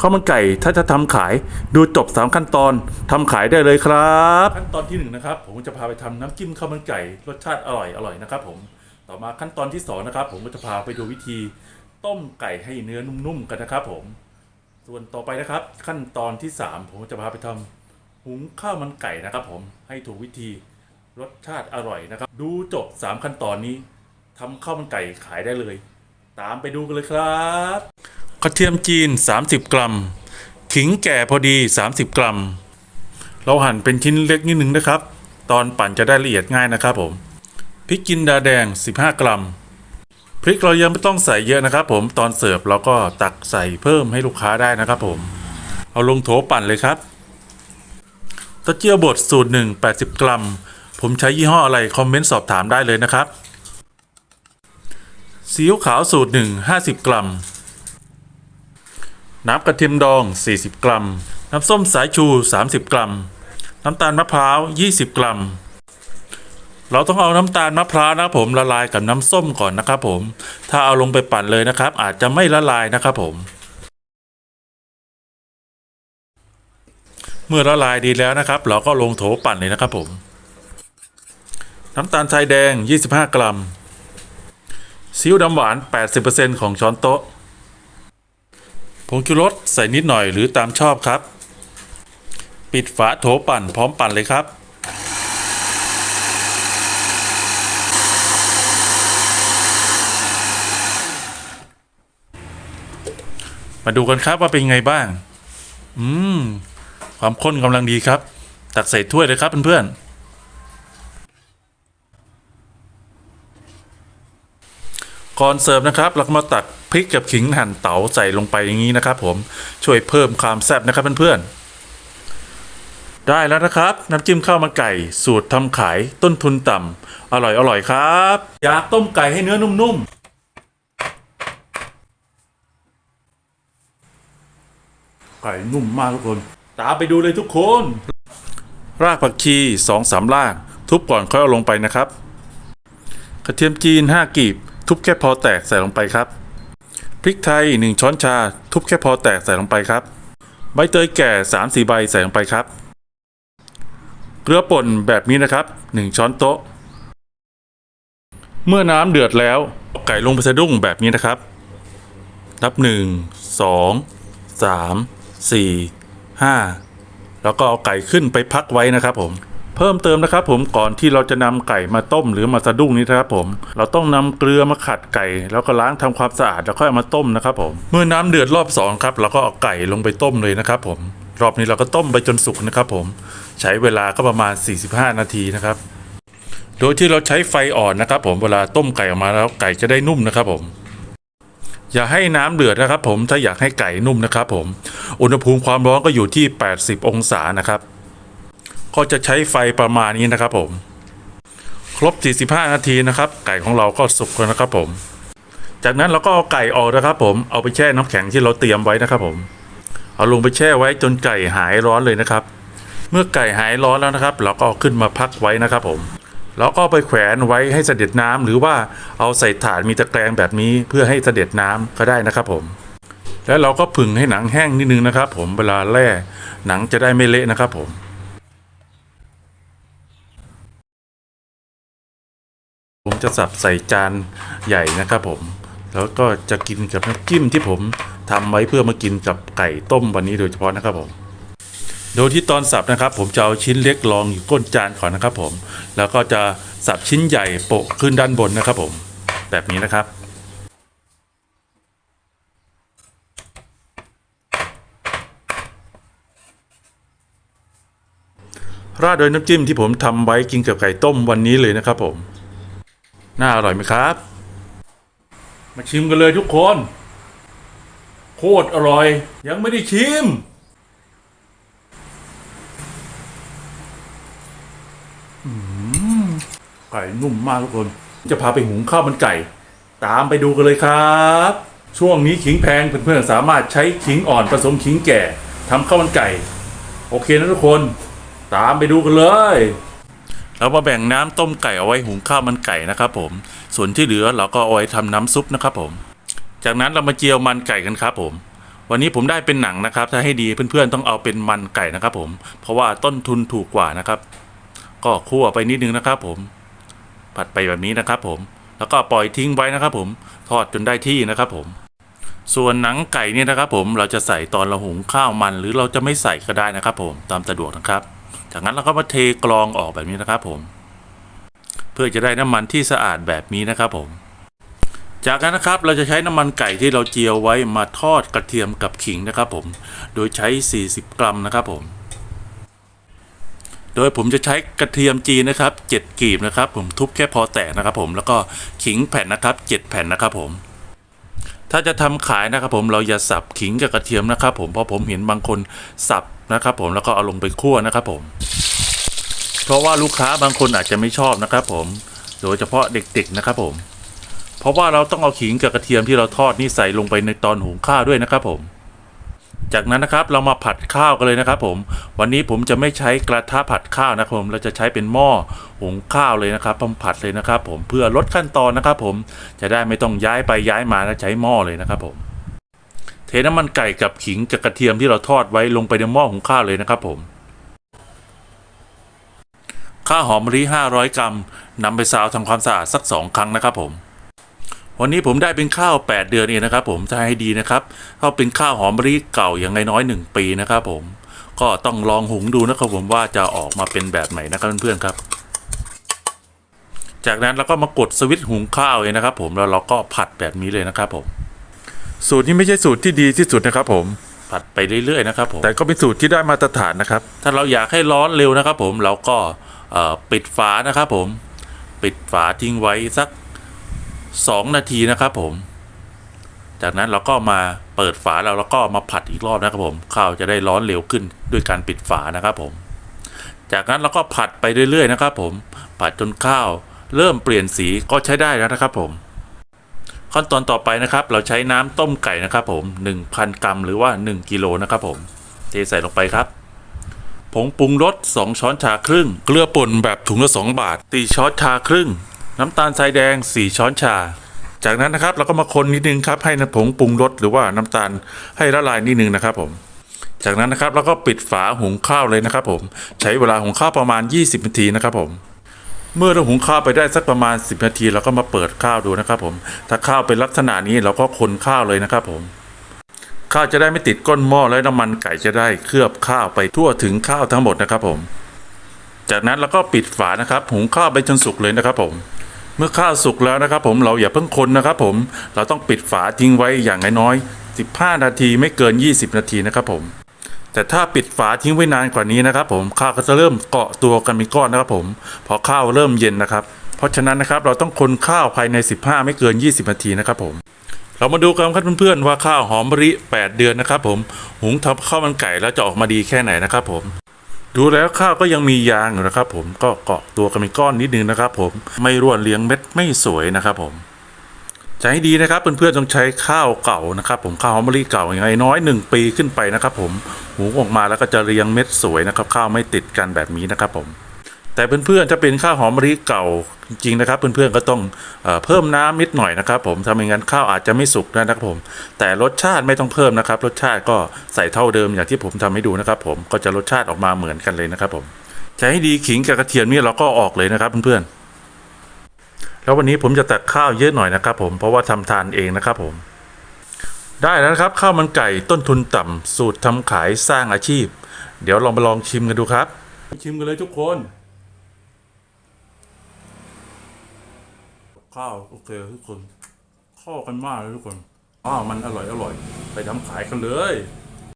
ข้าวมันไก่ถ้าจะทำขายดูจบ 3 ขั้นตอนทำขายได้เลยครับ ขั้นตอนที่1นนะครับผมจะพาไปทำน้ำจิ้มข้าวมันไก่รสชาติอร่อยอร่อยนะครับผมต่อมาขั้นตอนที่2นะครับผมก็จะพาไปดูวิธี ต้มไก่ให้เนื้อนุ่มๆกันนะครับผม ส่วนต่อไปนะครับ ขั้นตอนที่ 3 ผมจะพาไปทำหุงข้าวมันไก่นะครับ ผมให้ถูกวิธีรสชาติอร่อยนะครับ ดูจบ 3 ขั้นตอนนี้ทำข้าวมันไก่ขายได้เลย ตามไปดูกันเลยครับ ระเทียมจีน 30 กรัม ขิงแก่พอดี 30 กรัม เราหั่นเป็นชิ้นเล็กนิดนึงนะครับ ตอนปั่นจะได้ละเอียดง่ายนะครับผม พริกจินดาแดง 15 กรัม พริกเรายังไม่ต้องใส่เยอะนะครับผม ตอนเสิร์ฟเราก็ตักใส่เพิ่มให้ลูกค้าได้นะครับผม เอาลงโถปั่นเลยครับต้าเจียวบดสูตรหนึ่ง80 กรัม ผมใช้ยี่ห้ออะไรคอมเมนต์สอบถามได้เลยนะครับซีอิ๊วขาวสูตรหนึ่ง50 กรัม น้ำกระเทียมดอง 40 กรัม น้ำส้มสายชู 30 กรัม น้ำตาลมะพร้าว 20 กรัม เราต้องเอาน้ำตาลมะพร้าวนะผมละลายกับน้ำส้มก่อนนะครับผม ถ้าเอาลงไปปั่นเลยนะครับ อาจจะไม่ละลายนะครับผม เมื่อละลายดีแล้วนะครับ เราก็ลงโถปั่นเลยนะครับผม น้ำตาลทรายแดง 25 กรัมซีอิ๊วดำหวาน 80%ของช้อนโต๊ะ ผงชูรสใส่นิดหน่อยหรือตามชอบครับ ปิดฝาโถปั่นพร้อมปั่นเลยครับมาดูกันครับว่าเป็นไงบ้าง อืม ความข้นกำลังดีครับ ตักใส่ถ้วยเลยครับเพื่อนๆ ก่อนเสิร์ฟนะครับ เราก็มาตักพริกกับขิงหั่นเต๋าใส่ลงไปอย่างนี้นะครับ ผมช่วยเพิ่มความแซ่บนะครับเพื่อนๆได้แล้วนะครับ น้ำจิ้มข้าวมันไก่ สูตรทำขายต้นทุนต่ำอร่อยอร่อยครับ อยากต้มไก่ให้เนื้อนุ่มๆไก่นุ่มมากทุกคน ตามไปดูเลยทุกคน รากผักชีสองสามราก ทุบก่อนค่อยเอาลงไปนะครับ กระเทียมจีน5กีบ ทุบแค่พอแตกใส่ลงไปครับ พริกไทย 1 ช้อนชา ทุบแค่พอแตกใส่ลงไปครับ ใบเตยแก่ 3-4 ใบใส่ลงไปครับ เกลือป่นแบบนี้นะครับ 1 ช้อนโต๊ะ เมื่อน้ำเดือดแล้วเอาไก่ลงไปสะดุ้งแบบนี้นะครับ นับ 1 2 3 4 5 แล้วก็เอาไก่ขึ้นไปพักไว้นะครับผม เพิ่มเติมนะครับผมก่อนที่เราจะนำไก่มาต้มหรือมาสะดุ้งนี้นะครับผม เราต้องนำเกลือมาขัดไก่ แล้วก็ล้างทำความสะอาดแล้วค่อยเอามาต้มนะครับผมเมื่อน้ำเดือดรอบสองครับเราก็เอาไก่ลงไปต้มเลยนะครับผมรอบนี้เราก็ต้มไปจนสุกนะครับผมใช้เวลาก็ประมาณ 45 นาทีนะครับ โดยที่เราใช้ไฟอ่อนนะครับ ผมเวลาต้มไก่ออกมาแล้วไก่จะได้นุ่มนะครับผมอย่าให้น้ำเดือดนะครับ ผมถ้าอยากให้ไก่นุ่มนะครับ ผม อุณหภูมิความร้อนก็อยู่ที่ 80 องศานะครับ ก็จะใช้ไฟประมาณนี้นะครับผม ครบ 45 นาทีนะครับ ไก่ของเราก็สุกแล้วนะครับผม จากนั้นเราก็เอาไก่ออกนะครับผมเอาไปแช่น้ำแข็งที่เราเตรียมไว้นะครับผม เอาลงไปแช่ไว้จนไก่หายร้อนเลยนะครับ เมื่อไก่หายร้อนแล้วนะครับ เราก็เอาขึ้นมาพักไว้นะครับผมแล้วก็ไปแขวนไว้ให้เสด็จน้ำหรือว่าเอาใส่ถาดมีตะแกรงแบบนี้เพื่อให้เสด็จน้ำก็ได้นะครับผม แล้วเราก็ผึ่งให้หนังแห้งนิดนึงนะครับ ผมเวลาแล่หนังจะได้ไม่เละนะครับผม ผมจะสับใส่จานใหญ่นะครับผม แล้วก็จะกินกับน้ำจิ้มที่ผมทำไว้เพื่อมากินกับไก่ต้มวันนี้โดยเฉพาะนะครับผม โดยที่ตอนสับนะครับ ผมจะเอาชิ้นเล็กรองอยู่ก้นจานก่อนนะครับผม แล้วก็จะสับชิ้นใหญ่โปะขึ้นด้านบนนะครับผม แบบนี้นะครับราดโดยน้ำจิ้มที่ผมทำไว้กินกับไก่ต้มวันนี้เลยนะครับผม น่าอร่อยไหมครับ มาชิมกันเลยทุกคน โคตรอร่อย ยังไม่ได้ชิม ไก่นุ่มมากทุกคน จะพาไปหุงข้าวมันไก่ ตามไปดูกันเลยครับ ช่วงนี้ขิงแพงเพื่อนๆสามารถใช้ขิงอ่อนผสมขิงแก่ทำข้าวมันไก่ โอเคนะทุกคน ตามไปดูกันเลย เรามาแบ่งน้ำต้มไก่เอาไว้หุงข้าวมันไก่นะครับผม ส่วนที่เหลือเราก็เอาไว้ทำน้ำซุปนะครับผม จากนั้นเรามาเจียวมันไก่กันครับผม วันนี้ผมได้เป็นหนังนะครับ ถ้าให้ดีเพื่อนๆต้องเอาเป็นมันไก่นะครับผม เพราะว่าต้นทุนถูกกว่านะครับ ก็คั่วไปนิดนึงนะครับผม ผัดไปแบบนี้นะครับผม แล้วก็ปล่อยทิ้งไว้นะครับผม ทอดจนได้ที่นะครับผมส่วนหนังไก่เนี่ยนะครับผมเราจะใส่ตอนเราหุงข้าวมัน หรือเราจะไม่ใส่ก็ได้นะครับผมตามสะดวกนะครับ จากนั้นเราก็มาเทกรองออกแบบนี้นะครับผม เพื่อจะได้น้ำมันที่สะอาดแบบนี้นะครับผม จากนั้นนะครับเราจะใช้น้ำมันไก่ที่เราเจียวไว้มาทอดกระเทียมกับขิงนะครับผม โดยใช้ 40 กรัมนะครับผม โดยผมจะใช้กระเทียมจีนนะครับ 7กีบนะครับ ผมทุบแค่พอแตกนะครับ ผมแล้วก็ขิงแผ่นนะครับ 7 แผ่นนะครับผมถ้าจะทำขายนะครับผมเราอย่าสับขิงกับกระเทียมนะครับผมเพราะผมเห็นบางคนสับ นะครับผมแล้วก็เอาลงไปคั่วนะครับผม เพราะว่าลูกค้าบางคนอาจจะไม่ชอบนะครับผมโดยเฉพาะเด็กๆนะครับผม เพราะว่าเราต้องเอาขิงกับกระเทียมที่เราทอดนี่ใส่ลงไปในตอนหุงข้าวด้วยนะครับผม จากนั้นนะครับเรามาผัดข้าวกันเลยนะครับผม วันนี้ผมจะไม่ใช้กระทะผัดข้าวนะครับผม เราจะใช้เป็นหม้อหุงข้าวเลยนะครับผมผัดเลยนะครับผมเพื่อลดขั้นตอนนะครับผม จะได้ไม่ต้องย้ายไปย้ายมาแล้วใช้หม้อเลยนะครับผม เทน้ำมันไก่กับขิงกับกระเทียมที่เราทอดไว้ลงไปในหม้อหุงข้าวเลยนะครับผมข้าวหอมมะลิ500 กรัมนำไปซาวทำความสะอาดสัก 2 ครั้งนะครับผมวันนี้ผมได้เป็นข้าว 8 เดือนเองนะครับ ผมจะให้ดีนะครับถ้าเป็นข้าวหอมมะลิเก่าอย่างน้อยๆ1ปีนะครับ ผมก็ต้องลองหุงดูนะครับผมว่าจะออกมาเป็นแบบไหนนะครับเพื่อนๆครับ จากนั้นเราก็มากดสวิตช์หุงข้าวเลยนะครับ ผมแล้วเราก็ผัดแบบนี้เลยนะครับผม สูตรนี้ไม่ใช่สูตรที่ดีที่สุดนะครับผม ผัดไปเรื่อยๆนะครับผมแต่ก็เป็นสูตรที่ได้มาตรฐานนะครับ ถ้าเราอยากให้ร้อนเร็วนะครับผมเราก็เอ่อปิดฝานะครับผม ปิดฝาทิ้งไว้สัก 2 นาทีนะครับผม จากนั้นเราก็มาเปิดฝาแล้วเราก็มาผัดอีกรอบนะครับผมข้าวจะได้ร้อนเร็วขึ้นด้วยการปิดฝานะครับผม จากนั้นเราก็ผัดไปเรื่อยๆนะครับผมผัดจนข้าว เริ่มเปลี่ยนสีก็ใช้ได้แล้วนะครับผม ขั้นตอนต่อไปนะครับ เราใช้น้ำต้มไก่นะครับ ผม 1,000 กรัมหรือว่า 1กิโลนะครับผม เทใส่ลงไปครับผงปรุงรส2 ช้อนชาครึ่ง เกลือป่นแบบถุงละ 2 บาทตีช้อนชาครึ่ง น้ำตาลทรายแดง 4 ช้อนชา จากนั้นนะครับเราก็มาคนนิดนึงครับให้น้ำผงปรุงรสหรือว่าน้ำตาลให้ละลายนิดนึงนะครับผม จากนั้นนะครับเราก็ปิดฝาหุงข้าวเลยนะครับผม ใช้เวลาหุงข้าวประมาณ 20 นาทีนะครับผม เมื่อเราหุงข้าวไปได้สักประมาณ 10 นาทีเราก็มาเปิดข้าวดูนะครับผม ถ้าข้าวเป็นลักษณะนี้เราก็คนข้าวเลยนะครับผมข้าวจะได้ไม่ติดก้นหม้อและน้ำมันไก่จะได้เคลือบข้าวไปทั่วถึงข้าวทั้งหมดนะครับผม จากนั้นเราก็ปิดฝานะครับ หุงข้าวไปจนสุกเลยนะครับผม เมื่อข้าวสุกแล้วนะครับ ผมเราอย่าเพิ่งคนนะครับ ผมเราต้องปิดฝาทิ้งไว้อย่างน้อยๆ15 นาทีไม่เกิน 20 นาทีนะครับผม แต่ถ้าปิดฝาทิ้งไว้นานกว่านี้นะครับผมข้าวก็จะเริ่มเกาะตัวกันเป็นก้อนนะครับผมพอข้าวเริ่มเย็นนะครับ เพราะฉะนั้นนะครับเราต้องคนข้าวภายใน 15 ไม่เกิน 20 นาทีนะครับผมเรามาดูกันครับเพื่อนๆว่าข้าวหอมมะลิ 8 เดือนนะครับผมหุงทำข้าวมันไก่แล้วจะออกมาดีแค่ไหนนะครับผม ดูแล้วข้าวก็ยังมียางอยู่นะครับผมก็เกาะตัวกันเป็นก้อนนิดนึงนะครับผมไม่ร่วนเลี้ยงเม็ดไม่สวยนะครับผม ให้ดีนะครับเพื่อนๆต้องใช้ข้าวเก่านะครับ ผมข้าวหอมมะลิเก่าอย่างไรน้อยหนึ่งปีขึ้นไปนะครับ ผมหุงออกมาแล้วก็จะเรียงเม็ดสวยนะครับข้าวไม่ติดกันแบบนี้นะครับผมแต่เพื่อนๆจะเป็นข้าวหอมมะลิเก่าจริงๆนะครับ เพื่อนๆก็ต้องเอเพิ่มน้ำนิดหน่อยนะครับ ผมถ้าไม่งั้นข้าวอาจจะไม่สุกนะครับผม แต่รสชาติไม่ต้องเพิ่มนะครับ รสชาติก็ใส่เท่าเดิมอย่างที่ผมทำให้ดูนะครับ ผมก็จะรสชาติออกมาเหมือนกันเลยนะครับ ผมจะให้ดีขิงกับกระเทียมนี่เราก็ออกเลยนะครับเพื่อนๆ แล้ววันนี้ผมจะตักข้าวเยอะหน่อยนะครับผมเพราะว่าทำทานเองนะครับผมได้แล้วครับข้าวมันไก่ต้นทุนต่ำสูตรทำขายสร้างอาชีพ เดี๋ยวลองมาลองชิมกันดูครับ ชิมกันเลยทุกคน ข้าวโอเคทุกคน ข้ากันมากเลยทุกคนข้าวมันอร่อยอร่อย ไปทำขายกันเลย